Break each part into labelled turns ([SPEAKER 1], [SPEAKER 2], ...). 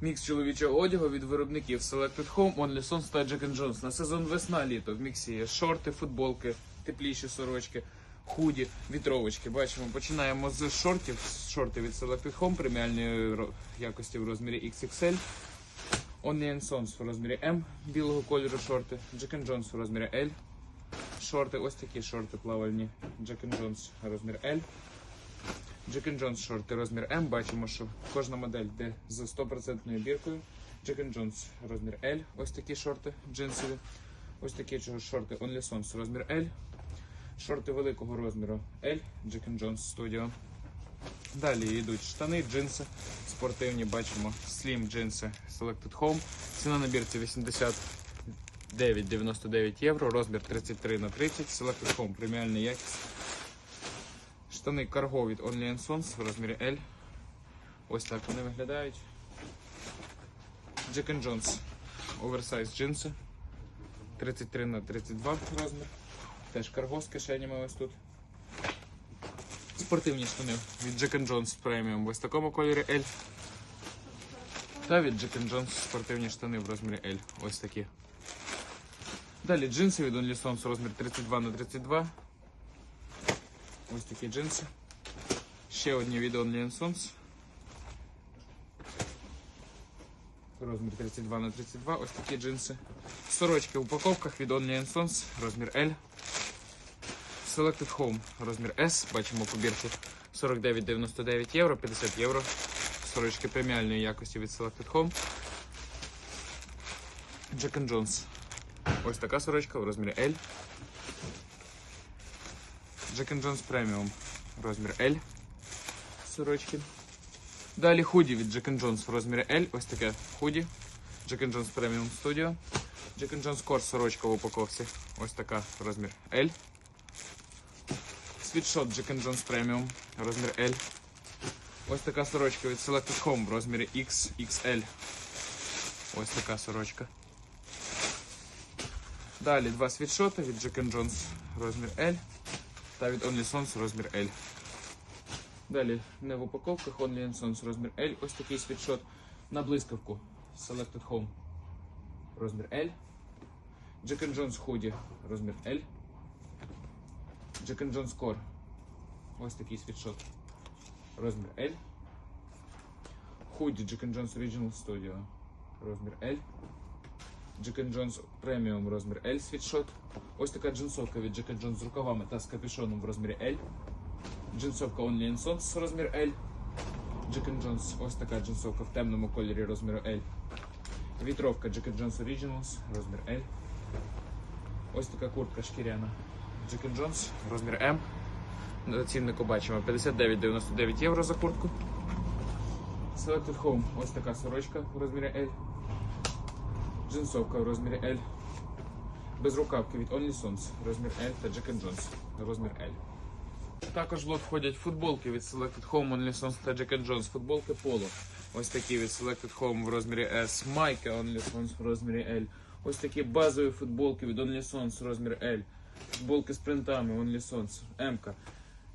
[SPEAKER 1] Мікс чоловічого одягу від виробників Selected Home, Only Sons та Jack Jones. На сезон весна-літо в міксі є шорти, футболки, тепліші сорочки, худі, вітровочки. Бачимо, починаємо з шортів. Шорти від Selected Home преміальної якості в розмірі XXL. Only Sons в розмірі M білого кольору шорти. Jack Jones в розмірі L. Шорти, ось такі шорти плавальні. Jack Jones розмір L. Jack Jones шорти розмір М. Бачимо, що кожна модель йде з 100% біркою. Jack Jones розмір L. Ось такі шорти джинсові. Ось такі шорти Only Sons розмір L. Шорти великого розміру L. Jack Jones Studio. Далі йдуть штани, джинси спортивні. Бачимо Slim джинси Selected Home. Ціна на бірці 89,99 євро. Розмір 33 на 30. Selected Home преміальна якість. Штани карго від Only Sons в розмірі L. Ось так вони виглядають. Jack Jones оверсайз джинси. 33 на 32 розмір. Теж карго з кишенями ось тут. Спортивні штани від Jack Jones преміум в ось такому кольорі L. Та від Jack Jones спортивні штани в розмірі L. Ось такі. Далі джинси від Only Sons розмір 32 на 32. Ось такі джинси. Ще одні від Only Sons. Розмір 32 на 32. Ось такі джинси. Сорочки в упаковках від Only Sons. Розмір L. Selected Home. Розмір S. Бачимо по бірці 49,99 євро, 50 євро. Сорочки преміальної якості від Selected Home. Jack Jones. Ось така сорочка в розмірі L. Jack Jones Premium розмір L. Сорочки. Далі худі від Jack Jones в розмірі L. Ось таке худі. Jack Jones Premium Studio. Jack Jones Core сорочка в упаковці. Ось така розмір L. Світшот Jack Jones Premium розмір L. Ось така сорочка від Selected Home в розмірі XXL. Ось така сорочка. Далі два світшоти від Jack Jones розмір L та Only Sons розмір L. Далі не в упаковках Only Sons розмір L. Ось такий світшот на блискавку Selected Home розмір L. Jack Jones Hoodie розмір L. Jack Jones Core. Ось такий світшот. Розмір L. Худі Jack Jones Original Studio. Розмір L. Jack Jones Premium розмір L світшот. Ось така джинсовка від Jack Jones з рукавами та з капюшоном в розмірі L. Джинсовка Only Sons розмір L. Jack Jones, ось така джинсовка в темному кольорі розміру L. Вітровка Jack Jones Originals розмір L. Ось така куртка шкіряна. Jack Jones розмір М. На ціннику бачимо 59,99 євро за куртку. Selected Home. Ось така сорочка в розмірі L. Джинсовка в розмірі L. Без рукавки від Only Sons. Розмір L та Jack and Jones. Розмір L. Також в лот входять футболки від Selected Home, Only Sons та Jack and Jones. Футболки Polo. Ось такі від Selected Home в розмірі S. Майки Only Sons в розмірі L. Ось такі базові футболки від Only Sons розмір L. Футболки з принтами Only Sons. M.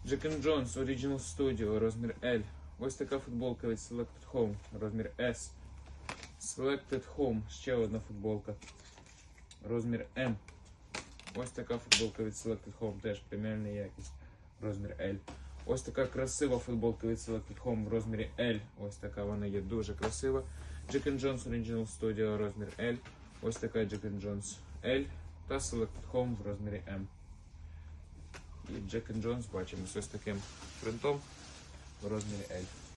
[SPEAKER 1] Jack and Jones Original Studio розмір L. Ось така футболка від Selected Home розмір S. Selected Home. Ще одна футболка. Розмір M. Ось така футболка від Selected Home, теж преміальна якість. Розмір L. Ось така красива футболка від Selected Home в розмірі L. Ось така вона є дуже красива. Jack Jones Original Studio розмір L. Ось така Jack Jones L. Та Selected Home в розмірі M. І Jack Jones бачимо з ось таким принтом в розмірі L.